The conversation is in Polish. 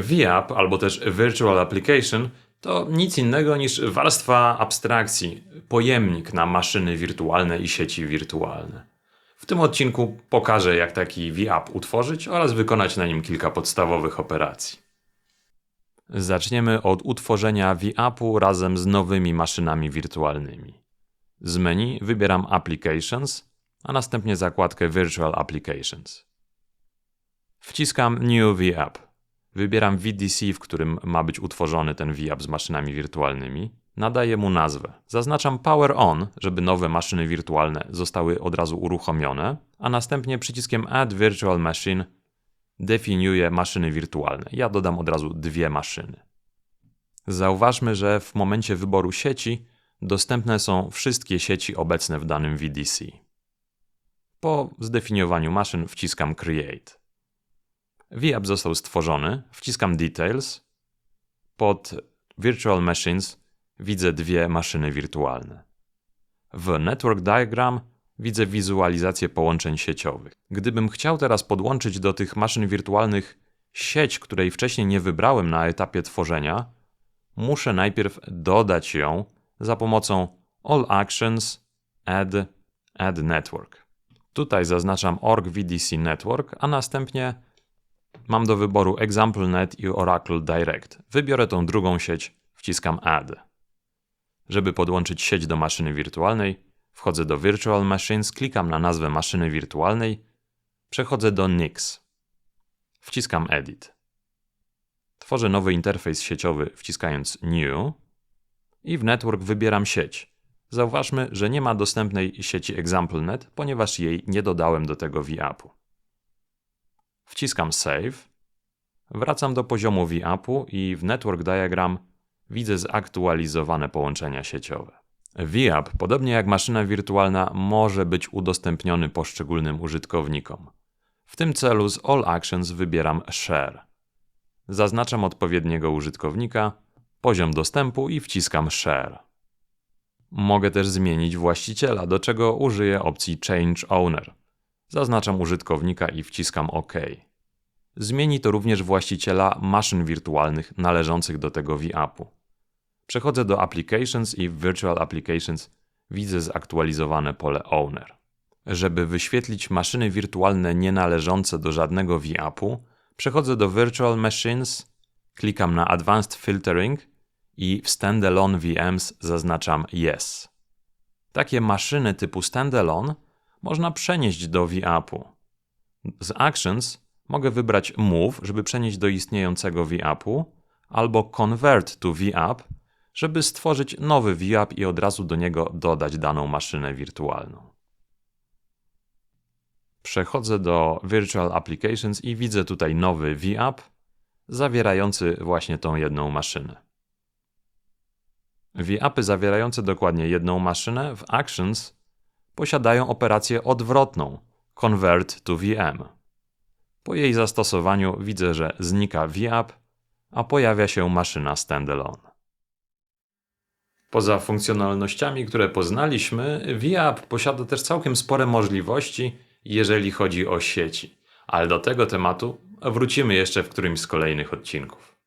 VApp albo też Virtual Application to nic innego niż warstwa abstrakcji, pojemnik na maszyny wirtualne i sieci wirtualne. W tym odcinku pokażę, jak taki VApp utworzyć oraz wykonać na nim kilka podstawowych operacji. Zaczniemy od utworzenia VAppu razem z nowymi maszynami wirtualnymi. Z menu wybieram Applications, a następnie zakładkę Virtual Applications. Wciskam New VApp. Wybieram VDC, w którym ma być utworzony ten VApp z maszynami wirtualnymi. Nadaję mu nazwę. Zaznaczam Power On, żeby nowe maszyny wirtualne zostały od razu uruchomione, a następnie przyciskiem Add Virtual Machine definiuję maszyny wirtualne. Ja dodam od razu dwie maszyny. Zauważmy, że w momencie wyboru sieci dostępne są wszystkie sieci obecne w danym VDC. Po zdefiniowaniu maszyn wciskam Create. VApp został stworzony, wciskam Details. Pod Virtual Machines widzę dwie maszyny wirtualne. W Network Diagram widzę wizualizację połączeń sieciowych. Gdybym chciał teraz podłączyć do tych maszyn wirtualnych sieć, której wcześniej nie wybrałem na etapie tworzenia, muszę najpierw dodać ją za pomocą All Actions Add, add Network. Tutaj zaznaczam org VDC Network, a następnie mam do wyboru ExampleNet i Oracle Direct. Wybiorę tą drugą sieć, wciskam Add. Żeby podłączyć sieć do maszyny wirtualnej, wchodzę do Virtual Machines, klikam na nazwę maszyny wirtualnej, przechodzę do NIX. Wciskam Edit. Tworzę nowy interfejs sieciowy wciskając New i w Network wybieram sieć. Zauważmy, że nie ma dostępnej sieci ExampleNet, ponieważ jej nie dodałem do tego VAppu. Wciskam Save. Wracam do poziomu VAppu i w Network Diagram widzę zaktualizowane połączenia sieciowe. VApp, podobnie jak maszyna wirtualna, może być udostępniony poszczególnym użytkownikom. W tym celu z All Actions wybieram Share. Zaznaczam odpowiedniego użytkownika, poziom dostępu i wciskam Share. Mogę też zmienić właściciela, do czego użyję opcji Change Owner. Zaznaczam użytkownika i wciskam OK. Zmieni to również właściciela maszyn wirtualnych należących do tego VAppu. Przechodzę do Applications i w Virtual Applications widzę zaktualizowane pole Owner. Żeby wyświetlić maszyny wirtualne nienależące do żadnego VAppu, przechodzę do Virtual Machines, klikam na Advanced Filtering i w Standalone VMs zaznaczam Yes. Takie maszyny typu Standalone można przenieść do VAppu. Z Actions mogę wybrać Move, żeby przenieść do istniejącego VAppu, albo Convert to VApp, żeby stworzyć nowy VApp i od razu do niego dodać daną maszynę wirtualną. Przechodzę do Virtual Applications i widzę tutaj nowy VApp zawierający właśnie tą jedną maszynę. VAppy zawierające dokładnie jedną maszynę w Actions posiadają operację odwrotną Convert to VM. Po jej zastosowaniu widzę, że znika VApp, a pojawia się maszyna standalone. Poza funkcjonalnościami, które poznaliśmy, VApp posiada też całkiem spore możliwości, jeżeli chodzi o sieci. Ale do tego tematu wrócimy jeszcze w którymś z kolejnych odcinków.